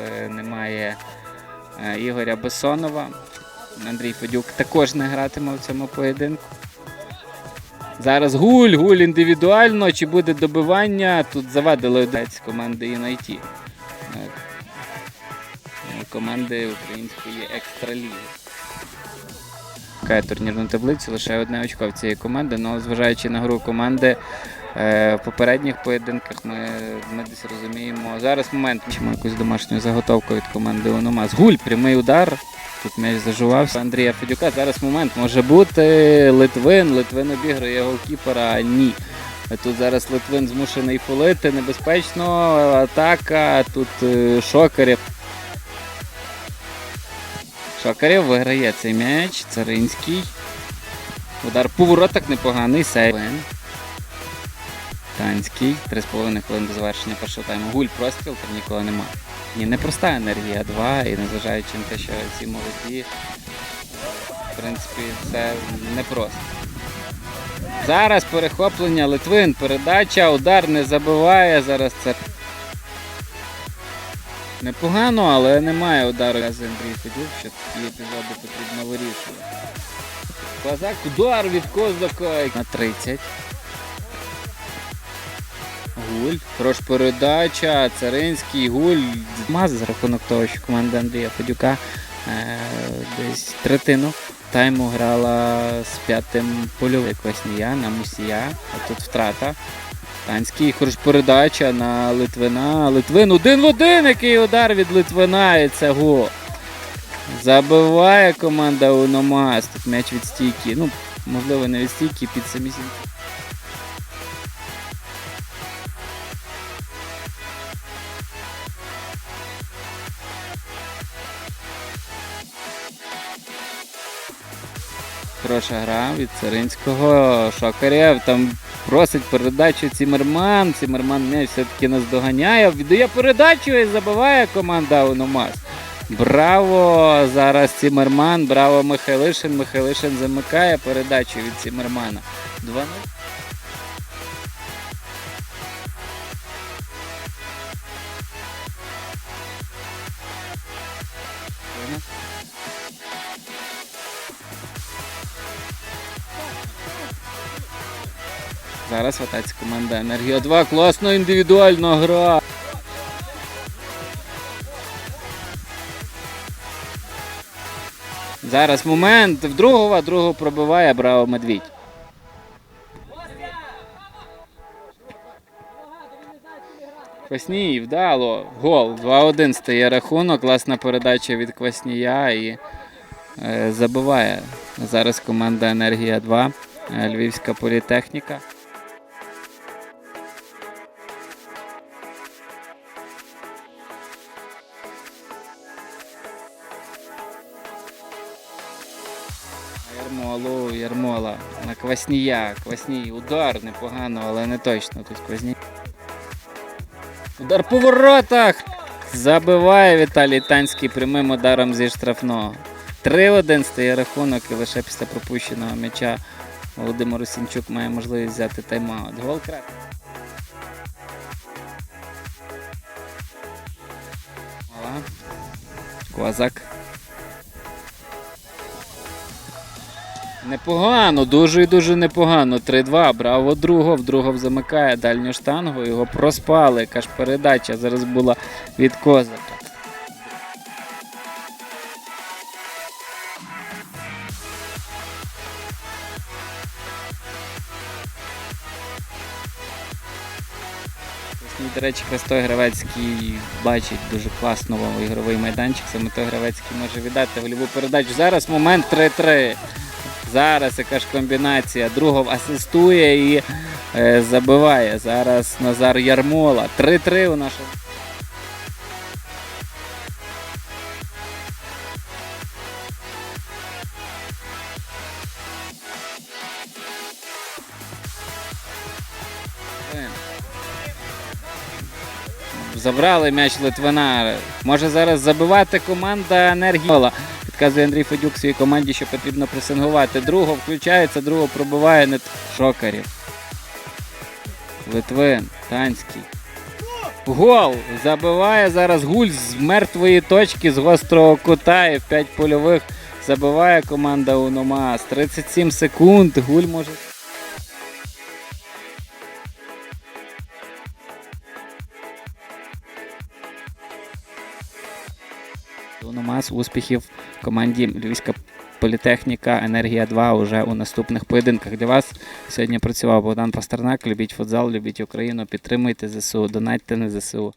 е, немає е, Ігоря Бесонова. Андрій Федюк також не гратиме в цьому поєдинку. Зараз гуль, гуль індивідуально. Чи буде добивання? Тут завадили одець команди Юнайті. Е, Команди української екстраліги. Турнірну таблицю, лише одне очко в цієї команди. але зважаючи на гру команди в попередніх поєдинках, ми, ми десь розуміємо. Зараз момент маємо якусь домашню заготовку від команди Ономас. Гуль, прямий удар. Тут м'яч зажувався Андрія Федюка. Зараз момент може бути Литвин. Литвин обігрує голкіпера. Ні. Тут зараз Литвин змушений фолити. Небезпечно. Атака. Тут е, Шокарєв. Шокарєв виграє цей м'яч. Царинський. Удар по непоганий. Сейв. Танський. 3,5 хвилини до завершення першого тайму. Гуль простріл, там нікого нема. Ні, непроста енергія 2, і незважаючи на те, що ці молоді, в принципі, це непросто. Зараз перехоплення Литвин, передача, удар не забиває. Зараз це непогано, але немає удару з Андрій Федюк, що такі епізоди потрібно вирішувати. Козак, удар від Козака на 30. Гуль. Хорош передача, Царинський, Гуль. Маз за рахунок того, що команда Андрія Федюка е, десь третину тайму грала з п'ятим польовим Кваснія на Мусія. А тут втрата. Танський, хорош передача на Литвина. Литвин один в один, який удар від Литвина, і це гол. Забиває команда Уномас. Тут м'яч від стійки. Ну, можливо, не від стійки, під самісіньки. Хороша гра від Царинського. Шокарєв там просить передачу Цімерман. Цімерман м'яч все-таки нас доганяє. Віддає передачу і забиває команда Ономас. Браво! Зараз Цімерман, браво Михайлишин. Михайлишин замикає передачу від Цімермана. 2-0. Зараз в атаці команда Енергія 2. Класно індивідуальна гра. Зараз момент в другого, а другого пробиває Браво Медвідь. Квасній вдало. Гол. 2-1 стає рахунок. Класна передача від Кваснія і е, забиває. Зараз команда Енергія 2. е, Львівська політехніка. Ярмолу, Ярмола. На Кваснія. Квасній. Удар непогано, але не точно. Тут Квасній. Удар по воротах. Забиває Віталій Танський прямим ударом зі штрафного. 3-1 стає рахунок і лише після пропущеного м'яча Володимир Сінчук має можливість взяти тайм-аут. Гол. Мала. Козак. Непогано, дуже і дуже непогано. 3-2. Браво другого. Другов замикає дальню штангу. Його проспали. Яка ж передача зараз була від Козака. Ось, До речі, якраз гравецький бачить дуже класно ігровий майданчик. Саме той гравецький може віддати гольову передачу. Зараз момент 3-3. Зараз яка ж комбінація. Другов асистує і е, забиває. Зараз Назар Ярмола. 3-3 у нашому. Забрали м'яч Литвина. Може зараз забивати команда Енергія. Підказує Андрій Федюк своїй команді, що потрібно пресингувати. Другого включається, другого пробиває не Шокарів. Литвин, Танський. Гол! Забиває зараз гуль з мертвої точки, з гострого кута і в 5 польових забиває команда Уномас. 37 секунд. Гуль може. Уномас успіхів команді Львівська політехніка Енергія 2 уже у наступних поєдинках. Для вас сьогодні працював Богдан Пастернак. Любіть футзал, любіть Україну, підтримуйте ЗСУ, донатьте на ЗСУ.